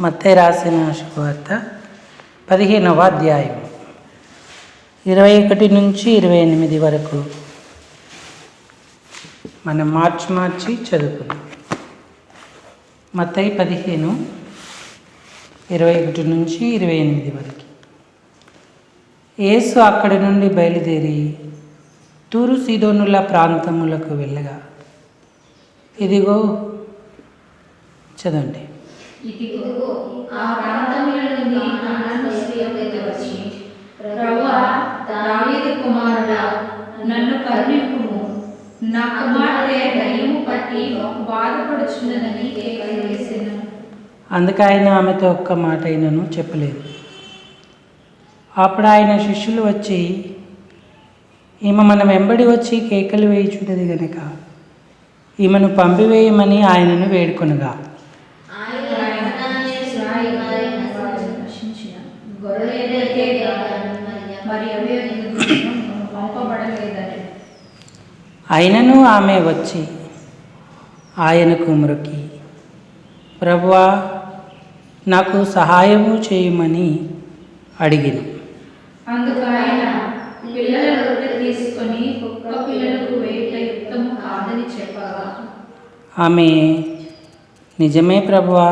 మత్తయి రాసిన శుభవార్త పదిహేనవ అధ్యాయం ఇరవై ఒకటి నుంచి ఇరవై ఎనిమిది వరకు మనం మార్చి మార్చి చదువుకుందాం. మత్తయి పదిహేను ఇరవై ఒకటి నుంచి ఇరవై ఎనిమిది వరకు. యేసు అక్కడి నుండి బయలుదేరి తూరు సీదోనుల ప్రాంతములకు వెళ్ళగా ఇదిగో చదవండి. ఇదిగో ఆ ప్రాంతంలో నుండి అనాథ స్త్రీ యొద్దకు వచ్చి ప్రభువా దావీదు కుమారుడా నన్ను కరుణింపుము. నా కుమారుడే దయ్యము పట్టి బాధపడుచున్నదని కేకలు అందుకే ఆయన ఆమెతో ఒక్క మాట అయినను చెప్పలేదు. అప్పుడు ఆయన శిష్యులు వచ్చి ఈమె మనం వెంబడి వచ్చి కేకలు వేయుచున్నది గనక ఈమెను పంపివేయమని ఆయనను వేడుకొనగా ఆయన ఇశ్రాయేలు వారిని రక్షించిన గొర్రెలైతే కాదని మరి అవే పంపబడలేదని అయినను ఆమె వచ్చి ఆయనకు మ్రొక్కి ప్రభువా నాకు సహాయము చేయమని అడిగిను. అందుకు ఆయన పిల్లల రొట్టె తీసుకొని కుక్క పిల్లలకు వేట కాదని చెప్పగా ఆమె నిజమే ప్రభువా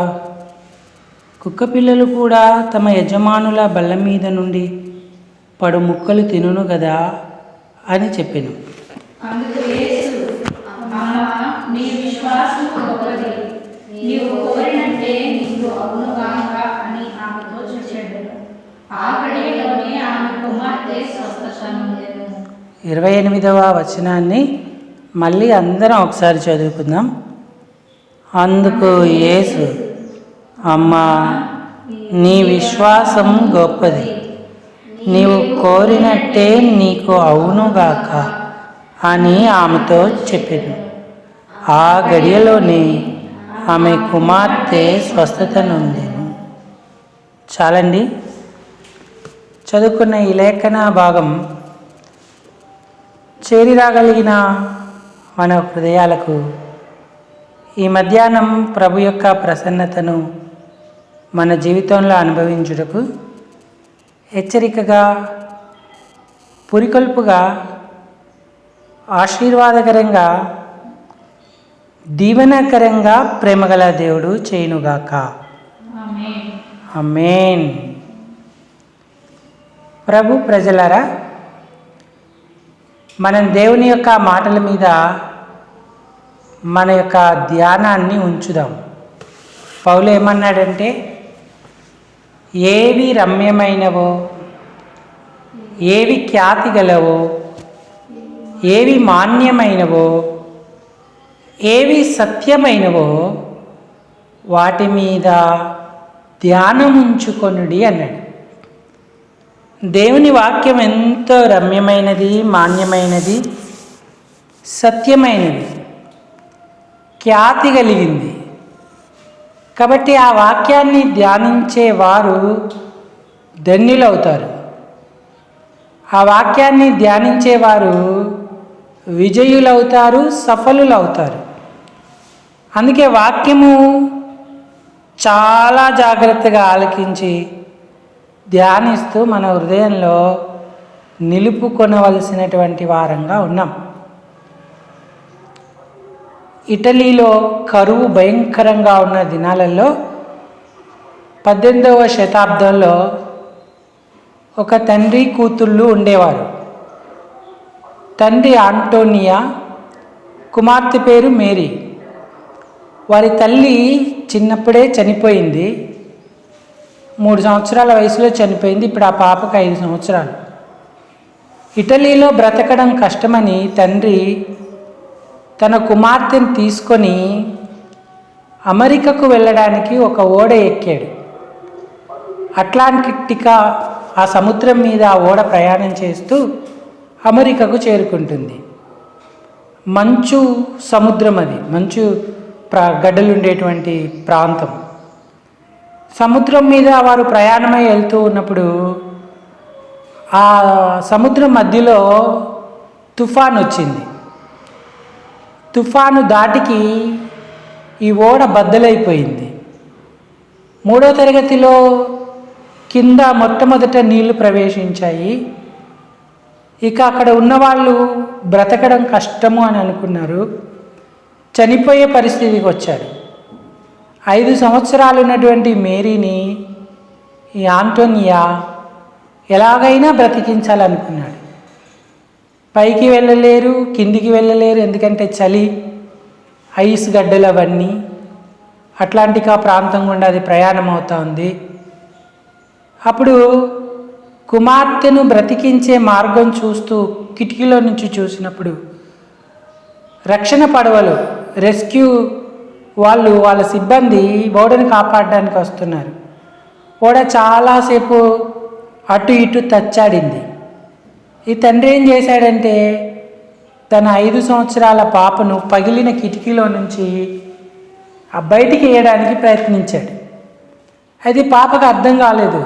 కుక్క పిల్లలు కూడా తమ యజమానుల బల్ల మీద నుండి పడు ముక్కలు తినును కదా అని చెప్పాను. అందుకు యేసు నీ విశ్వాసం గొప్పది నీవు నీకు అని ఆమెతో ఆ ఆమె కుమార్తె ఇరవై ఎనిమిదవ వచనాన్ని మళ్ళీ అందరం ఒకసారి చదువుకుందాం. అందుకు యేసు అమ్మా నీ విశ్వాసం గొప్పది. నీవు కోరినట్టే నీకు అవునుగాక అని ఆమెతో చెప్పాను. ఆ గడియలోనే ఆమె కుమార్తె స్వస్థత నొందాను. చాలండి. చదువుకున్న ఈ లేఖన భాగం చేరిరాగలిగిన మన హృదయాలకు ఈ మధ్యాహ్నం ప్రభు యొక్క ప్రసన్నతను మన జీవితంలో అనుభవించుటకు హెచ్చరికగా పురికొల్పుగా ఆశీర్వాదకరంగా దీవెనకరంగా ప్రేమగల దేవుడు చేయునుగాక. అమేన్ ప్రభు ప్రజలరా మనం దేవుని యొక్క మాటల మీద మన యొక్క ధ్యానాన్ని ఉంచుదాం. పౌలు ఏమన్నాడంటే ఏవి రమ్యమైనవో ఏవి ఖ్యాతి గలవో ఏవి మాన్యమైనవో ఏవి సత్యమైనవో వాటి మీద ధ్యానం ఉంచుకొనుడి అన్నాడు. దేవుని వాక్యం ఎంతో రమ్యమైనది మాన్యమైనది సత్యమైనది ఖ్యాతి కలిగింది. కాబట్టి ఆ వాక్యాన్ని ధ్యానించే వారు ధన్యులవుతారు. ఆ వాక్యాన్ని ధ్యానించేవారు విజయులవుతారు సఫలులవుతారు. అందుకే వాక్యము చాలా జాగ్రత్తగా ఆలకించి ధ్యానిస్తూ మన హృదయంలో నిలుపుకొనవలసినటువంటి వారంగా ఉన్నాం. ఇటలీలో కరువు భయంకరంగా ఉన్న దినాలలో పద్దెనిమిదవ శతాబ్దంలో ఒక తండ్రి కూతుళ్ళు ఉండేవారు. తండ్రి ఆంటోనియా కుమార్తె పేరు మేరీ. వారి తల్లి చిన్నప్పుడే చనిపోయింది. మూడు సంవత్సరాల వయసులో చనిపోయింది. ఇప్పుడు ఆ పాపకు ఐదు సంవత్సరాలు. ఇటలీలో బ్రతకడం కష్టమని తండ్రి తన కుమార్తెను తీసుకొని అమెరికాకు వెళ్ళడానికి ఒక ఓడ ఎక్కాడు. అట్లాంటికా ఆ సముద్రం మీద ఆ ఓడ ప్రయాణం చేస్తూ అమెరికాకు చేరుకుంటుంది. మంచు సముద్రం అది. మంచు ప్రా గడ్డలు ఉండేటువంటి ప్రాంతం. సముద్రం మీద వారు ప్రయాణమై వెళ్తూ ఉన్నప్పుడు ఆ సముద్రం మధ్యలో తుఫాన్ వచ్చింది తుఫాను దాటికి ఈ ఓడ బద్దలైపోయింది. మూడో తరగతిలో కింద మొట్టమొదట నీళ్ళు ప్రవేశించాయి. ఇక అక్కడ ఉన్నవాళ్ళు బ్రతకడం కష్టము అని అనుకున్నారు. చనిపోయే పరిస్థితికి వచ్చారు. ఐదు సంవత్సరాలు ఉన్నటువంటి మేరీని ఈ ఆంటోనియా ఎలాగైనా బ్రతికించాలనుకున్నాడు. పైకి వెళ్ళలేరు కిందికి వెళ్ళలేరు ఎందుకంటే చలి ఐస్ గడ్డలు అవన్నీ అట్లాంటిక్ ఆ ప్రాంతం గుండా అది ప్రయాణం అవుతూ ఉంది. అప్పుడు కుమార్తెను బ్రతికించే మార్గం చూస్తూ కిటికీలో నుంచి చూసినప్పుడు రక్షణ పడవలు రెస్క్యూ వాళ్ళు వాళ్ళ సిబ్బంది ఓడని కాపాడడానికి వస్తున్నారు. ఓడ చాలాసేపు అటు ఇటు తచ్చాడింది. ఈ తండ్రి ఏం చేశాడంటే తన ఐదు సంవత్సరాల పాపను పగిలిన కిటికీలో నుంచి ఆ బయటికి వేయడానికి ప్రయత్నించాడు. అది పాపకు అర్థం కాలేదు.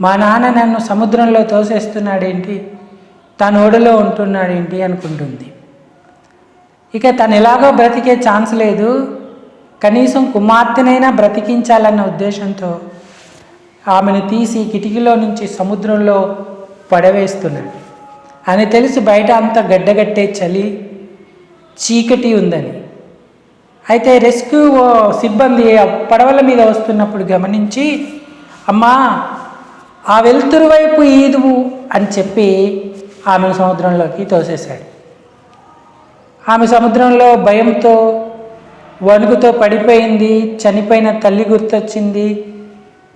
మా నాన్న నన్ను సముద్రంలో తోసేస్తున్నాడేంటి? తన ఓడలో ఉంటున్నాడేంటి అనుకుంటుంది. ఇక తను ఎలాగో బ్రతికే ఛాన్స్ లేదు. కనీసం కుమార్తెనైనా బ్రతికించాలన్న ఉద్దేశంతో ఆమెను తీసి కిటికీలో నుంచి సముద్రంలో పడవేస్తున్నాడు. అని తెలిసి బయట అంతా గడ్డగట్టే చలి చీకటి ఉందని. అయితే రెస్క్యూ సిబ్బంది పడవల మీద వస్తున్నప్పుడు గమనించి అమ్మా ఆ వెలుతురు వైపు ఈదువు అని చెప్పి ఆమెను సముద్రంలోకి తోసేశాడు. ఆమె సముద్రంలో భయంతో వణుకుతో పడిపోయింది చనిపోయిన తల్లి గుర్తొచ్చింది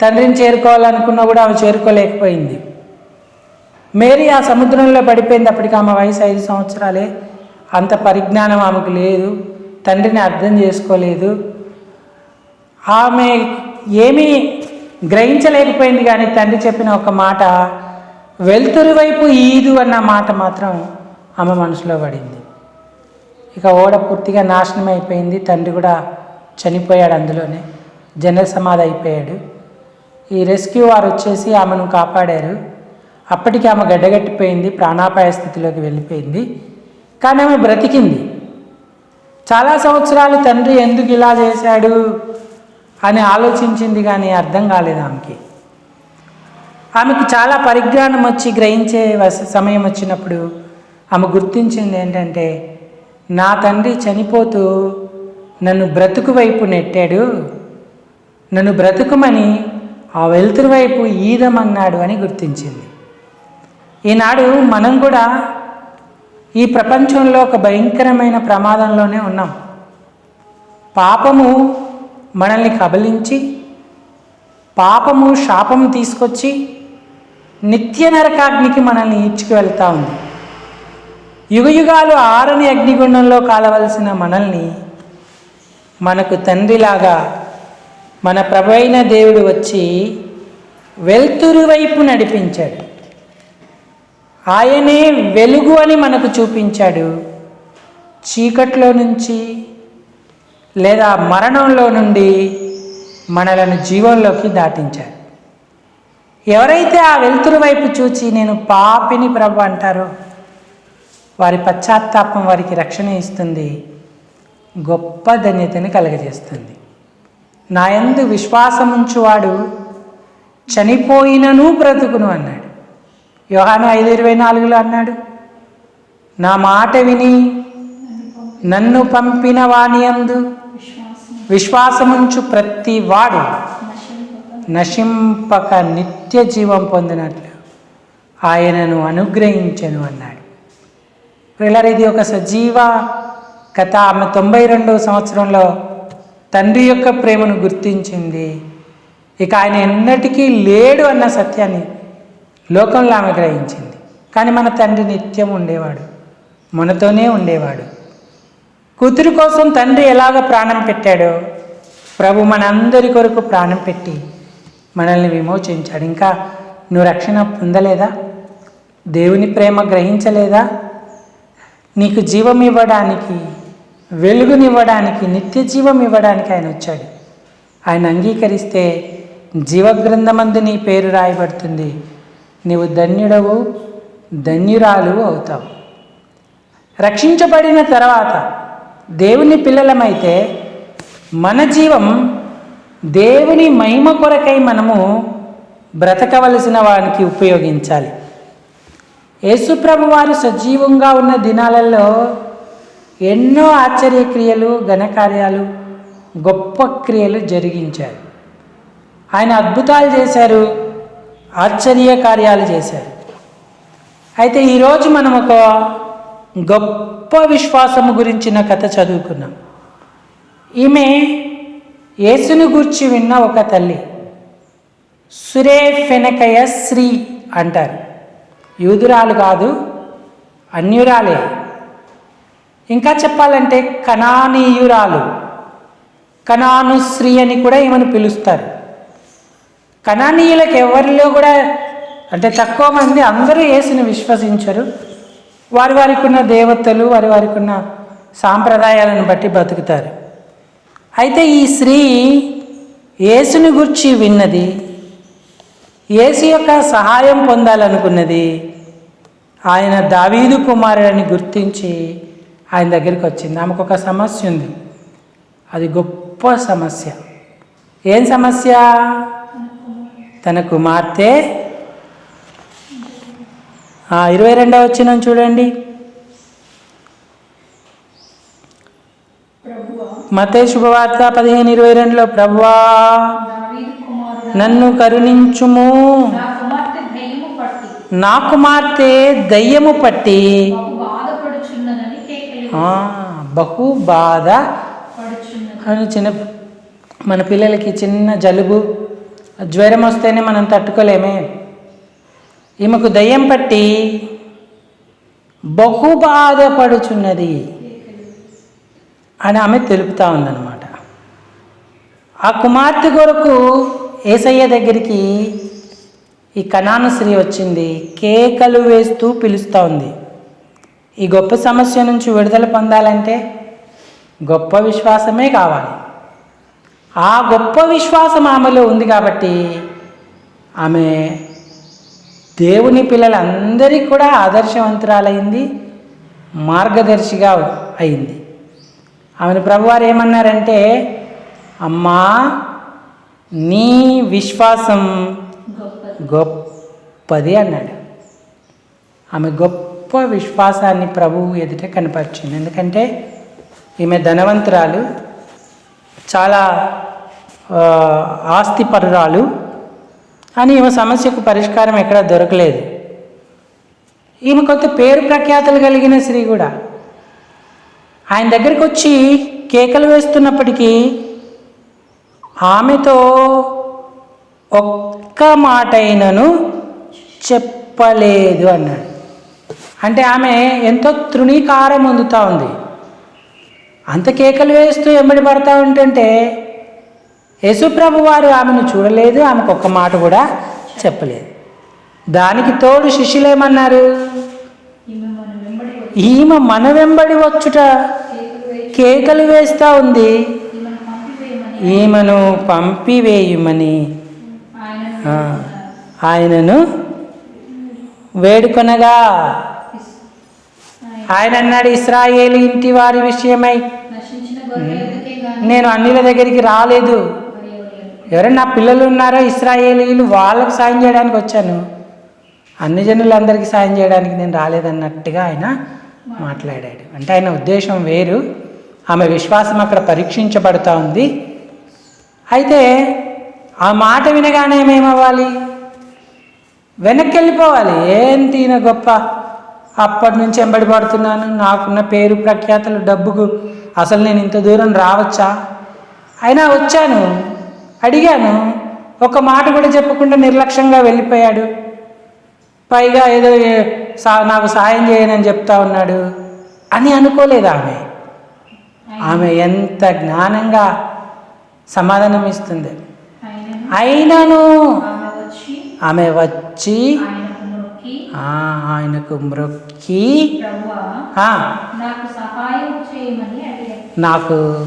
తండ్రిని చేరుకోవాలనుకున్నా కూడా ఆమె చేరుకోలేకపోయింది. మేరీ ఆ సముద్రంలో పడిపోయింది అప్పటికి ఆమె వయసు ఐదు సంవత్సరాలే అంత పరిజ్ఞానం ఆమెకు లేదు తండ్రిని అర్థం చేసుకోలేదు. ఆమె ఏమీ గ్రహించలేకపోయింది కానీ తండ్రి చెప్పిన ఒక మాట వెలుతురు వైపు ఈదు అన్న మాట మాత్రం ఆమె మనసులో పడింది. ఇక ఓడ పూర్తిగా నాశనం అయిపోయింది. తండ్రి కూడా చనిపోయాడు అందులోనే. జనరల్ సమాధి అయిపోయాడు. ఈ రెస్క్యూ వారు వచ్చేసి ఆమెను కాపాడారు. అప్పటికి ఆమె గడ్డగట్టిపోయింది ప్రాణాపాయ స్థితిలోకి వెళ్ళిపోయింది. కానీ ఆమె బ్రతికింది. చాలా సంవత్సరాలు తండ్రి ఎందుకు ఇలా చేశాడు? అని ఆలోచించింది కానీ అర్థం కాలేదు ఆమెకి. ఆమెకు చాలా పరిజ్ఞానం వచ్చి గ్రహించే వస- సమయం వచ్చినప్పుడు ఆమె గుర్తించింది ఏంటంటే నా తండ్రి చనిపోతూ నన్ను బ్రతుకు వైపు నెట్టాడు. నన్ను బ్రతుకుమని ఆ వెలుతురు వైపు ఈదమన్నాడు అని గుర్తించింది. ఈనాడు మనం కూడా ఈ ప్రపంచంలో ఒక భయంకరమైన ప్రమాదంలోనే ఉన్నాం. పాపము మనల్ని కబలించి పాపము శాపము తీసుకొచ్చి నిత్య నరకాగ్నికి మనల్ని ఈడ్చుకు వెళ్తూ ఉంది. యుగయుగాలు ఆరని అగ్నిగుండంలో కాలవలసిన మనల్ని మనకు తండ్రిలాగా మన ప్రభైన దేవుడు వచ్చి వెలుతురు వైపు నడిపించాడు. ఆయనే వెలుగు అని మనకు చూపించాడు. చీకట్లో నుంచి లేదా మరణంలో నుండి మనలను జీవంలోకి దాటించారు. ఎవరైతే ఆ వెలుతురు వైపు చూచి నేను పాపిని ప్రభు అంటారో వారి పశ్చాత్తాపం వారికి రక్షణ ఇస్తుంది గొప్ప ధన్యతని కలగజేస్తుంది. నా యందు విశ్వాసముంచువాడు చనిపోయినను బ్రతుకును అన్నాడు. యోహాను ఐదు ఇరవై నాలుగులో అన్నాడు నా మాట విని నన్ను పంపిన వాణియందు విశ్వాసముంచు ప్రతి వాడు నశింపక నిత్య జీవం పొందినట్లు ఆయనను అనుగ్రహించను అన్నాడు. పిల్లలు ఇది ఒక సజీవ కథ. ఆమె తొంభై రెండవ సంవత్సరంలో తండ్రి యొక్క ప్రేమను గుర్తించింది. ఇక ఆయన ఎన్నటికీ లేడు అన్న సత్యాన్ని లోకంలో ఆమె గ్రహించింది. కానీ మన తండ్రి నిత్యం ఉండేవాడు మనతోనే ఉండేవాడు. కూతురు కోసం తండ్రి ఎలాగ ప్రాణం పెట్టాడో ప్రభు మనందరి కొరకు ప్రాణం పెట్టి మనల్ని విమోచించాడు. ఇంకా నువ్వు రక్షణ పొందలేదా? దేవుని ప్రేమ గ్రహించలేదా? నీకు జీవం ఇవ్వడానికి వెలుగునివ్వడానికి నిత్య జీవం ఇవ్వడానికి ఆయన వచ్చాడు. ఆయన అంగీకరిస్తే జీవగ్రంథమందు నీ పేరు రాయబడుతుంది. నీవు ధన్యుడవు ధన్యురాలు అవుతావు. రక్షించబడిన తర్వాత దేవుని పిల్లలమైతే మన జీవం దేవుని మహిమ కొరకై మనము బ్రతకవలసిన వానికి ఉపయోగించాలి. యేసుప్రభు వారు సజీవంగా ఉన్న దినాలలో ఎన్నో ఆశ్చర్యక్రియలు ఘనకార్యాలు గొప్ప క్రియలు జరిగించారు. ఆయన అద్భుతాలు చేశారు ఆశ్చర్య కార్యాలు చేశారు. అయితే ఈరోజు మనం ఒక గొప్ప విశ్వాసము గురించిన కథ చదువుకున్నాం. ఈమె యేసుని గుర్చి విన్న ఒక తల్లి సురే ఫెనకయ శ్రీ అంటారు. యూదురాలు కాదు అన్యురాలే. ఇంకా చెప్పాలంటే కణానీయురాలు. కణాను శ్రీ అని కూడా ఈమెను పిలుస్తారు. కణానీయులకు ఎవరిలో కూడా అంటే తక్కువ మంది అందరూ యేసుని విశ్వసించరు. వారి వారికి ఉన్న దేవతలు వారి వారికి ఉన్న సాంప్రదాయాలను బట్టి బతుకుతారు. అయితే ఈ స్త్రీ యేసుని గురించి విన్నది యేసు యొక్క సహాయం పొందాలనుకున్నది ఆయన దావీదు కుమారుడని గుర్తించి ఆయన దగ్గరికి వచ్చింది. ఆమెకు ఒక సమస్య ఉంది. అది గొప్ప సమస్య. ఏం సమస్య? తన కుమార్తె ఇరవై రెండవ వచ్చిన చూడండి. మతే శుభవార్త పదిహేను ఇరవై రెండులో ప్రభువా నన్ను కరుణించుము. నా కుమార్తె దయ్యము పట్టి బహు బాధ అని చిన్న మన పిల్లలకి చిన్న జలుబు జ్వరం వస్తేనే మనం తట్టుకోలేమే. ఈమెకు దయ్యం పట్టి బహు బాధపడుచున్నది అని ఆమె తెలుపుతా ఉందన్నమాట. ఆ కుమార్తె కొరకు ఏసయ్య దగ్గరికి ఈ కణానశ్రీ స్త్రీ వచ్చింది కేకలు వేస్తూ పిలుస్తూ ఉంది. ఈ గొప్ప సమస్య నుంచి విడుదల పొందాలంటే గొప్ప విశ్వాసమే కావాలి. ఆ గొప్ప విశ్వాసం ఆమెలో ఉంది కాబట్టి ఆమె దేవుని పిల్లలందరికీ కూడా ఆదర్శవంతురాలైంది మార్గదర్శిగా అయింది. ఆమెను ప్రభువారు ఏమన్నారంటే అమ్మా నీ విశ్వాసం గొప్పది అన్నాడు. ఆమె గొప్ప విశ్వాసాన్ని ప్రభువు ఎదుట కనపరిచింది. ఎందుకంటే ఈమె ధనవంతురాలు చాలా ఆస్తిపరురాలు కానీ ఈమె సమస్యకు పరిష్కారం ఎక్కడ దొరకలేదు. ఈమె కొంత పేరు ప్రఖ్యాతలు కలిగిన స్త్రీ కూడా. ఆయన దగ్గరికి వచ్చి కేకలు వేస్తున్నప్పటికీ ఆమెతో ఒక్క మాట అయినను చెప్పలేదు అన్నాడు. అంటే ఆమె ఎంతో తృణీకారం అందుతూ ఉంది. అంత కేకలు వేస్తూ ఎమ్మడి పడతా ఉంటుంటే యేసుప్రభు వారు ఆమెను చూడలేదు ఆమెకు ఒక్క మాట కూడా చెప్పలేదు. దానికి తోడు శిష్యులేమన్నారు ఈమె మన వెంబడి వచ్చుట కేకలు వేస్తూ ఉంది. ఈమెను పంపివేయమని. ఆయనను వేడుకొనగా. ఆయన అన్నాడు ఇస్రాయేలు ఇంటి వారి విషయమై. నేను అన్నిల దగ్గరికి రాలేదు. ఎవరైనా నా పిల్లలు ఉన్నారో ఇస్రాయేలీలు? వాళ్ళకు సాయం చేయడానికి వచ్చాను. అన్ని జనులందరికీ సాయం చేయడానికి నేను రాలేదన్నట్టుగా ఆయన మాట్లాడాడు. అంటే ఆయన ఉద్దేశం వేరు. ఆమె విశ్వాసం అక్కడ పరీక్షించబడుతూ ఉంది. అయితే ఆ మాట వినగానే ఏమేమవ్వాలి వెనక్కి వెళ్ళిపోవాలి ఏంటి ఈయన గొప్ప? అప్పటి నుంచి ఎంబడి పడుతున్నాను. నాకున్న పేరు ప్రఖ్యాతలు డబ్బుకు అసలు నేను ఇంత దూరం రావచ్చా? అయినా వచ్చాను. అడిగాను. ఒక మాట కూడా చెప్పకుండా నిర్లక్ష్యంగా వెళ్ళిపోయాడు. పైగా ఏదో నాకు సాయం చేయనని చెప్తా ఉన్నాడు అని అనుకోలేదు ఆమె. ఆమె ఎంత జ్ఞానంగా సమాధానం ఇస్తుంది. అయినను ఆమె వచ్చి ఆయనకు మొక్కి మ్రొక్కి నాకు సహాయం చేయమని అడిగాను. నాకు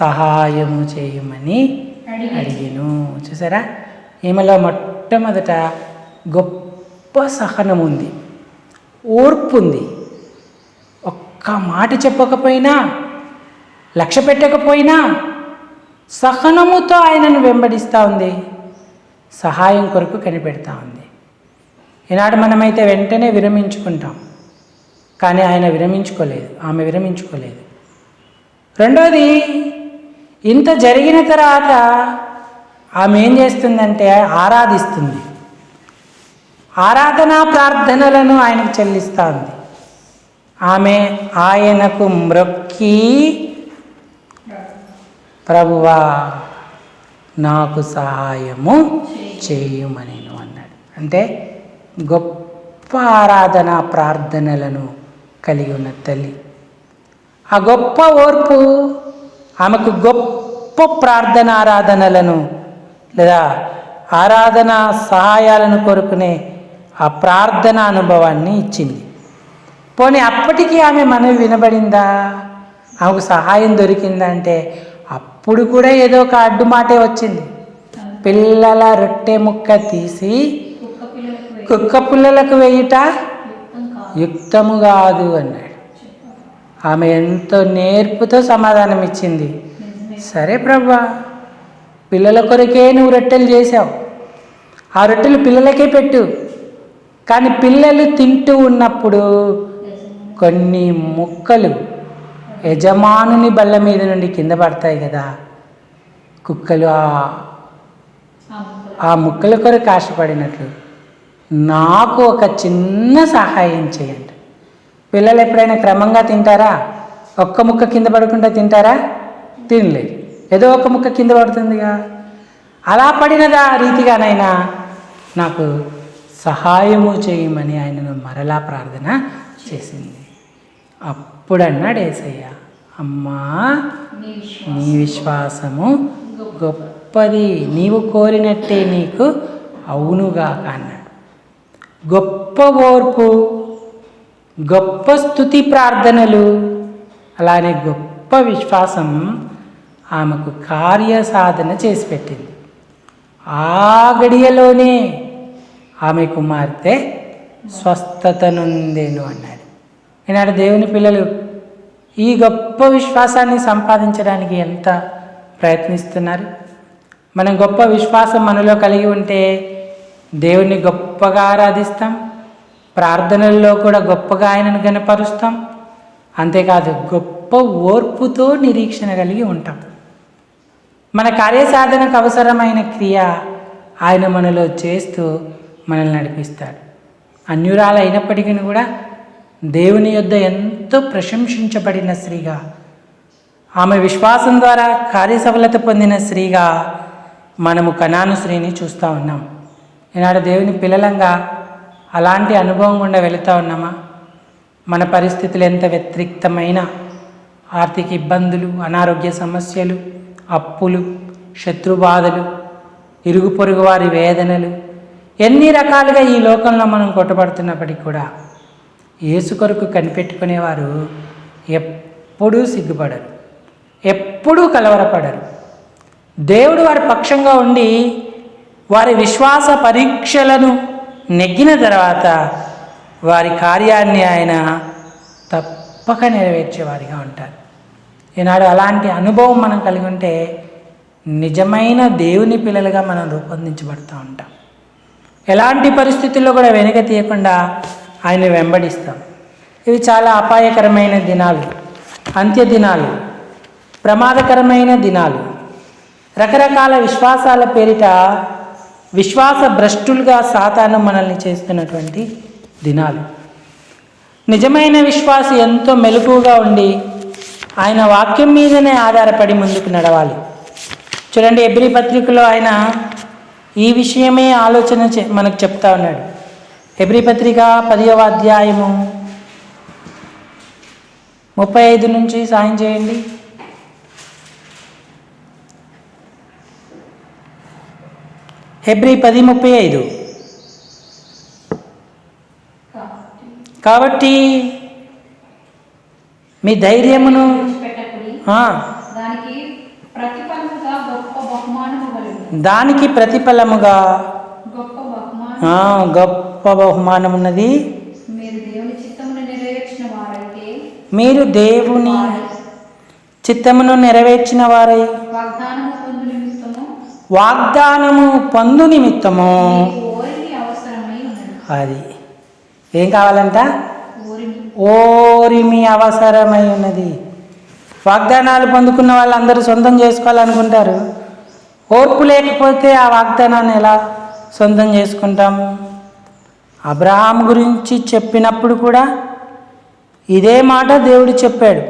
సహాయము చేయమని అడిగి అడిగాను. చూసారా? ఈమెలో మొట్టమొదట గొప్ప సహనం ఉంది ఓర్పు ఉంది ఒక్క మాట చెప్పకపోయినా లక్ష్య పెట్టకపోయినా సహనముతో ఆయనను వెంబడిస్తూ ఉంది. సహాయం కొరకు కనిపెడతా ఉంది. ఈనాడు మనమైతే వెంటనే విరమించుకుంటాం. కానీ ఆయన విరమించుకోలేదు. ఆమె విరమించుకోలేదు. రెండోది ఇంత జరిగిన తర్వాత ఆమె ఏం చేస్తుందంటే ఆరాధిస్తుంది. ఆరాధనా ప్రార్థనలను ఆయనకు చెల్లిస్తుంది. ఆమె ఆయనకు మ్రొక్కి ప్రభువా నాకు సహాయము చేయుమని అన్నాడు. అంటే గొప్ప ఆరాధన ప్రార్థనలను కలిగి ఉన్న తల్లి. ఆ గొప్ప ఓర్పు ఆమెకు గొప్ప ప్రార్థన ఆరాధనలను లేదా ఆరాధన సహాయాలను కోరుకునే ఆ ప్రార్థన అనుభవాన్ని ఇచ్చింది. పోనీ అప్పటికి ఆమె మనవి వినబడిందా? ఆమెకు సహాయం దొరికిందా అంటే అప్పుడు కూడా ఏదో ఒక అడ్డు మాటే వచ్చింది. పిల్లల రొట్టె ముక్క తీసి కుక్క పిల్లలకు వేయుట? కాదు. యుక్తము కాదు అన్నాడు. ఆమె ఎంతో నేర్పుతో సమాధానం ఇచ్చింది. సరే ప్రభా పిల్లల కొరకే నువ్వు రొట్టెలు చేసావు ఆ రొట్టెలు పిల్లలకే పెట్టు కానీ పిల్లలు తింటూ ఉన్నప్పుడు. కొన్ని ముక్కలు యజమానుని బల్ల మీద నుండి కింద పడతాయి కదా కుక్కలు ఆ ఆ ముక్కలు. ఆ ముక్కల కొరకు ఆశపడినట్లు నాకు ఒక చిన్న సహాయం చేయండి పిల్లలు ఎప్పుడైనా క్రమంగా తింటారా? ఒక్క ముక్క కింద పడకుండా తింటారా? తినలేదు ఏదో ఒక ముక్క కింద పడుతుందిగా. అలా పడినదా రీతిగానైనా నాకు సహాయము చేయమని ఆయనను మరలా ప్రార్థన చేసింది. అప్పుడు అన్నాడు ఏసయ్య అమ్మా. నీ విశ్వాసము గొప్పది. నీవు కోరినట్టే నీకు అవునుగా అన్నాడు. గొప్ప ఓర్పు గొప్ప స్థుతి ప్రార్థనలు అలానే గొప్ప విశ్వాసం ఆమెకు కార్యసాధన చేసి పెట్టింది. ఆ గడియలోనే ఆమె కుమార్తె స్వస్థత నుండేను అన్నాడు. ఈనాడు దేవుని పిల్లలు ఈ గొప్ప విశ్వాసాన్ని సంపాదించడానికి ఎంత ప్రయత్నిస్తున్నారు? మనం గొప్ప విశ్వాసం మనలో కలిగి ఉంటే దేవుణ్ణి గొప్పగా ఆరాధిస్తాం ప్రార్థనల్లో కూడా గొప్పగా ఆయనను గనపరుస్తాం అంతేకాదు గొప్ప ఓర్పుతో నిరీక్షణ కలిగి ఉంటాం. మన కార్యసాధనకు అవసరమైన క్రియ ఆయన మనలో చేస్తూ మనల్ని నడిపిస్తాడు. అన్యురాలు అయినప్పటికీ కూడా దేవుని యొద్ద ఎంతో ప్రశంసించబడిన స్త్రీగా ఆమె విశ్వాసం ద్వారా కార్యసఫలత పొందిన స్త్రీగా మనము కణాను స్త్రీని చూస్తూ ఉన్నాం. ఈనాడు దేవుని పిల్లలంగా అలాంటి అనుభవం గుండా వెళుతూ ఉన్నామా? మన పరిస్థితులు ఎంత వ్యతిరిక్తమైన ఆర్థిక ఇబ్బందులు అనారోగ్య సమస్యలు అప్పులు శత్రుబాధలు ఇరుగు పొరుగు వారి వేదనలు ఎన్ని రకాలుగా ఈ లోకంలో మనం కొట్టబడుతున్నప్పటికీ కూడా యేసు కొరకు కనిపెట్టుకునేవారు ఎప్పుడూ సిగ్గుపడరు ఎప్పుడూ కలవరపడరు. దేవుడు వారి పక్షంగా ఉండి వారి విశ్వాస పరీక్షలను నెగ్గిన తర్వాత వారి కార్యాన్ని ఆయన తప్పక నెరవేర్చేవారిగా ఉంటారు. ఈనాడు అలాంటి అనుభవం మనం కలిగి ఉంటే నిజమైన దేవుని పిల్లలుగా మనం రూపొందించబడుతూ ఉంటాం. ఎలాంటి పరిస్థితుల్లో కూడా వెనుక తీయకుండా ఆయన వెంబడిస్తాం. ఇవి చాలా అపాయకరమైన దినాలు అంత్య దినాలు ప్రమాదకరమైన దినాలు. రకరకాల విశ్వాసాల పేరిట విశ్వాస భ్రష్టులుగా సాతాను మనల్ని చేస్తున్నటువంటి దినాలు. నిజమైన విశ్వాసం ఎంతో మెలకుగా ఉండి ఆయన వాక్యం మీదనే ఆధారపడి ముందుకు నడవాలి. చూడండి ఎబ్రి పత్రికలో ఆయన ఈ విషయమే ఆలోచన చే మనకు చెప్తా ఉన్నాడు. ఎబ్రి పత్రిక పదివ అధ్యాయము ముప్పై ఐదు నుంచి సాయం చేయండి. హెబ్రి పది ముప్పై ఐదు. కాబట్టి మీ ధైర్యమును దానికి ప్రతిఫలముగా గొప్ప బహుమానం ఉన్నది మీరు దేవుని చిత్తమును నెరవేర్చిన వారై. వాగ్దానము వాగ్దానము పొందు నిమిత్తము. అది. ఏం కావాలంట? ఓరిమి ఓరిమి అవసరమై ఉన్నది. వాగ్దానాలు పొందుకున్న వాళ్ళందరూ సొంతం చేసుకోవాలనుకుంటారు. ఓర్పు లేకపోతే ఆ వాగ్దానాన్ని ఎలా సొంతం చేసుకుంటాము అబ్రహాం గురించి చెప్పినప్పుడు కూడా ఇదే మాట దేవుడు చెప్పాడు.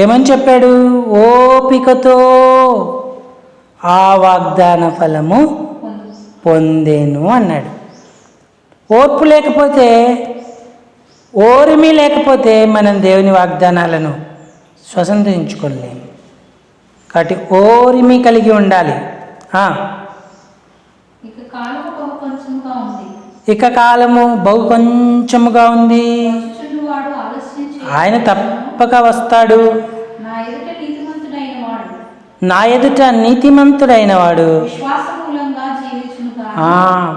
ఏమని చెప్పాడు? ఓపికతో ఆ వాగ్దాన ఫలము పొందు పొందేను అన్నాడు. ఓర్పు లేకపోతే ఓర్మి లేకపోతే మనం దేవుని వాగ్దానాలను స్వతంత్రించుకోలేము. కాబట్టి ఓర్మి కలిగి ఉండాలి. ఇక కాలము బహు కొంచెముగా ఉంది. ఆయన తప్పక వస్తాడు నా ఎదుట నీతిమంతుడైన వాడు నా ఎదుట నీతిమంతుడైన వాడు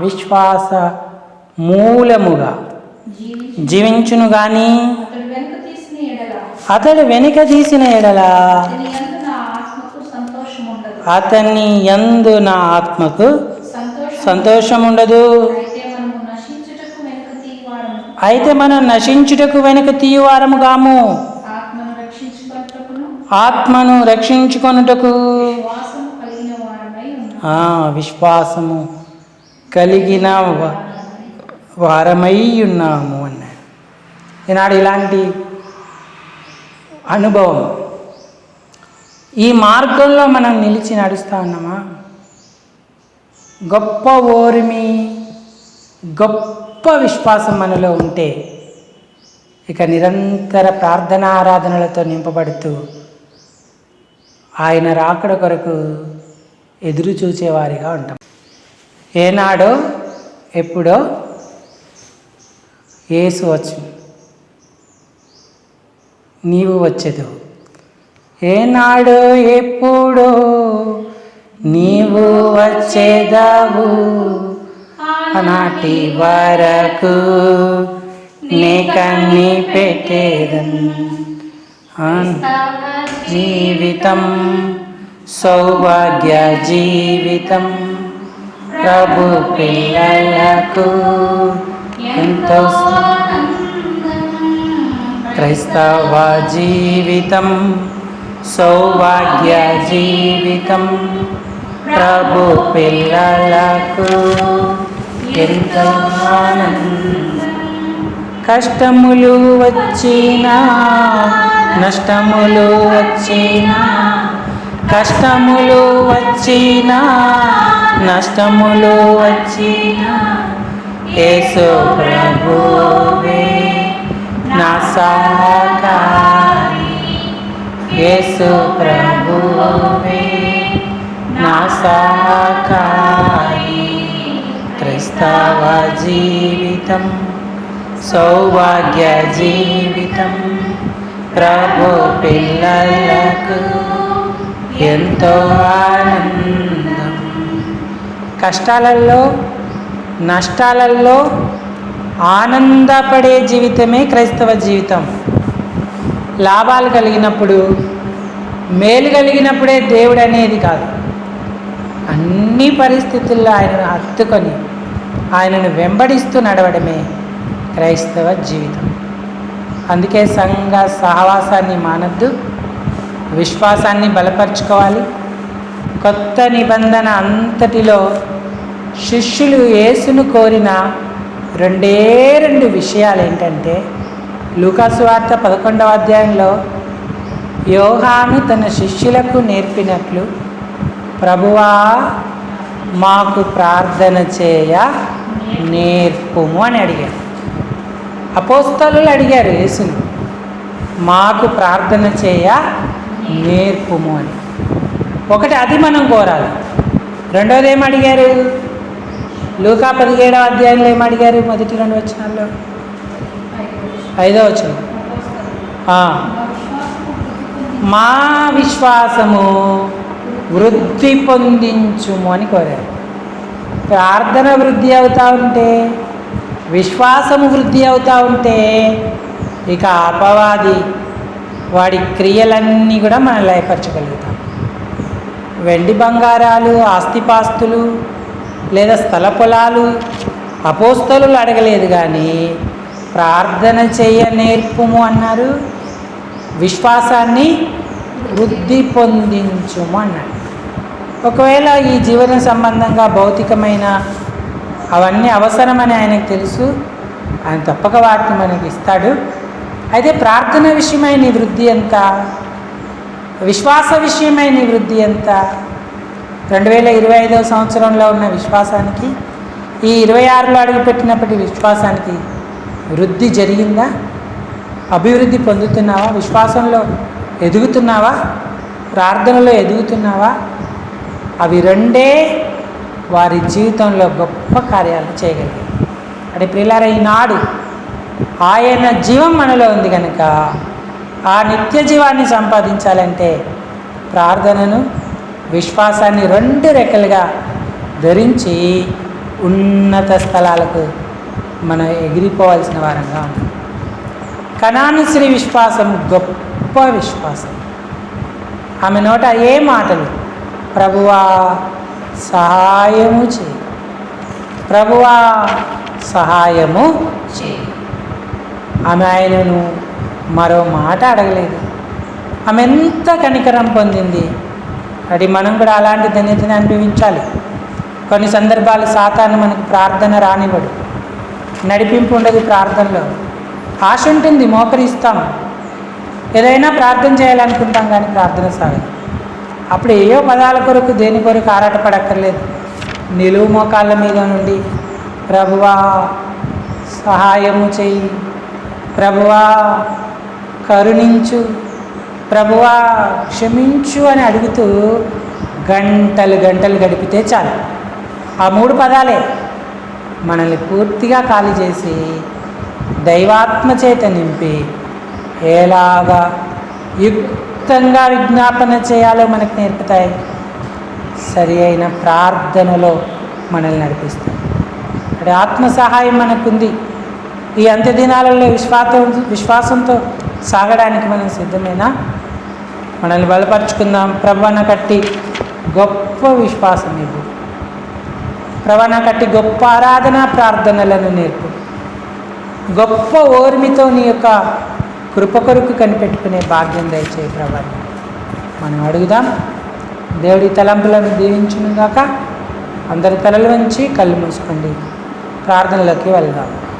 విశ్వాస మూలముగా జీవించు జీవించును. గాని అతడు వెనుక తీసిన ఎడల. అతన్ని యందు నా ఆత్మకు సంతోషం ఉండదు అయితే మనం నశించుటకు వెనుక ఆత్మను రక్షించుకొనుటకును ఆత్మను రక్షించుకొనుటకు విశ్వాసము కలిగిన వారమై ఉన్నాము ఆ, విశ్వాసము కలిగిన వ- వారమై ఉన్నాము అన్నాడు. ఈనాడు ఇలాంటి అనుభవం. ఈ మార్గంలో మనం నిలిచి నడుస్తా ఉన్నామా? గొప్ప ఓరిమి గొప్ప విశ్వాసం మనలో ఉంటే ఇక నిరంతర ప్రార్థన ఆరాధనలతో నింపబడుతూ ఆయన రాకడ కొరకు ఎదురు చూచేవారిగా ఉంటాం. ఏనాడో ఎప్పుడో ఏసు వచ్చు నీవు వచ్చేదు ఏనాడో ఎప్పుడో నీవు వచ్చేదావు. నాటి వరకు నీ కన్ని పెట్టేదన్ జీవితం సౌభాగ్య జీవితం ప్రభు పిల్లలకు ఎంతో క్రైస్తవ జీవితం సౌభాగ్య జీవితం ప్రభు పిల్లలకు ఎంతో ఆనందం. కష్టములు వచ్చినా నష్టములు వచ్చినా కష్టములు వచ్చినా నష్టములు వచ్చినా యేసు ప్రభువే నా సహకారి. యేసు ప్రభువే నా సహకారి. క్రైస్తవ జీవితం సౌభాగ్య జీవితం ప్రభు పిల్లలకు ఎంతో ఆనందం. కష్టాలలో నష్టాలలో ఆనందపడే జీవితమే క్రైస్తవ జీవితం. లాభాలు కలిగినప్పుడు మేలు కలిగినప్పుడే దేవుడు అనేది కాదు. అన్ని పరిస్థితుల్లో ఆయనను హత్తుకొని ఆయనను వెంబడిస్తూ నడవడమే క్రైస్తవ జీవితం. అందుకే సంఘ సహవాసాన్ని మానద్దు విశ్వాసాన్ని బలపరుచుకోవాలి. కొత్త నిబంధన అంతటిలో శిష్యులు యేసును కోరిన రెండే రెండు విషయాలు ఏంటంటే లూకాసు వార్త పదకొండవ అధ్యాయంలో యోహాను తన శిష్యులకు నేర్పినట్లు ప్రభువా మాకు ప్రార్థన చేయ నేర్పుము అని అడిగాడు అపోస్తలు అడిగారు యేసుని మాకు ప్రార్థన చేయ నేర్పుము అని. ఒకటి అది మనం కోరాలి. రెండోది ఏం అడిగారు? లూకా పదిహేడవ అధ్యాయంలో ఏం అడిగారు మొదటి రెండు వచనాల్లో? ఐదో వచనం. మా విశ్వాసము వృద్ధి పొందించుము అని కోరారు. ప్రార్థన వృద్ధి అవుతా ఉంటే విశ్వాసము వృద్ధి అవుతూ ఉంటే ఇక అపవాది వాడి క్రియలన్నీ కూడా మనం లయపరచగలుగుతాం. వెండి బంగారాలు ఆస్తిపాస్తులు లేదా స్థల పొలాలు అపోస్తలు అడగలేదు కానీ ప్రార్థన చేయ నేర్పుము అన్నారు. విశ్వాసాన్ని వృద్ధి పొందించుము అన్నాడు. ఒకవేళ ఈ జీవన సంబంధంగా భౌతికమైన అవన్నీ అవసరమని ఆయనకు తెలుసు. ఆయన తప్పక వాటిని మనకి ఇస్తాడు. అయితే ప్రార్థన విషయమై నీ వృద్ధి ఎంత? విశ్వాస విషయమై నీ వృద్ధి ఎంత? రెండు వేల ఇరవై ఐదవ సంవత్సరంలో ఉన్న విశ్వాసానికి ఈ ఇరవై ఆరులో అడుగుపెట్టినప్పటి విశ్వాసానికి వృద్ధి జరిగిందా? అభివృద్ధి పొందుతున్నావా? విశ్వాసంలో ఎదుగుతున్నావా? ప్రార్థనలో ఎదుగుతున్నావా? అవి రెండే వారి జీవితంలో గొప్ప కార్యాలు చేయగలిగాయి అంటే ప్రిలార ఈనాడు ఆయన జీవం మనలో ఉంది కనుక ఆ నిత్య జీవాన్ని సంపాదించాలంటే ప్రార్థనను విశ్వాసాన్ని రెండు రెక్కలుగా ధరించి ఉన్నత స్థలాలకు మనం ఎగిరిపోవాల్సిన వారంగా ఉన్నాం కణాను శ్రీ విశ్వాసం గొప్ప విశ్వాసం. ఆమె నోట ఏ మాటలు? ప్రభువా సహాయము చేయి ప్రభువా సహాయము చేయి ఆమె ఆయనను మరో మాట అడగలేదు. ఆమె ఎంత కనికరం పొందింది. అది మనం కూడా అలాంటి ధన్యతని అనుభవించాలి. కొన్ని సందర్భాలు సాతాను మనకు ప్రార్థన రానివ్వడు. నడిపింపు ఉండదు ప్రార్థనలో. ఆశ ఉంటుంది మోకరిస్తాం. ఏదైనా ప్రార్థన చేయాలనుకుంటాం కానీ ప్రార్థన సాగదు. అప్పుడు ఏయో పదాల కొరకు దేని కొరకు ఆరాటపడక్కర్లేదు. నిలువు మోకాళ్ళ మీద నుండి ప్రభువా సహాయము చెయ్యి. ప్రభువా కరుణించు. ప్రభువా క్షమించు అని అడుగుతూ గంటలు గంటలు గడిపితే చాలు. ఆ మూడు పదాలే మనల్ని పూర్తిగా ఖాళీ చేసి దైవాత్మ చేత నింపి ఎలాగా యుక్తంగా విజ్ఞాపన చేయాలో మనకు నేర్పుతాయి. సరి అయిన ప్రార్థనలో మనల్ని నడిపిస్తాయి. అంటే ఆత్మ సహాయం మనకుంది. ఈ అంత్య దినాలలో విశ్వాసం విశ్వాసంతో సాగడానికి మనం సిద్ధమేనా? మనల్ని బలపరుచుకుందాం. ప్రవణ కట్టి గొప్ప విశ్వాసం ఇవ్వు. ప్రవణ కట్టి గొప్ప ఆరాధన ప్రార్థనలను నేర్పు. గొప్ప ఓర్మితో నీ యొక్క కృప కొరకు కనిపెట్టుకునే భాగ్యం దయచేయి ప్రభా. మనం అడుగుదాం దేవుడి తలంపులను దీవించునుగాక అందరి తలలు వంచి కళ్ళు మూసుకోండి. ప్రార్థనలోకి వెళ్దాం.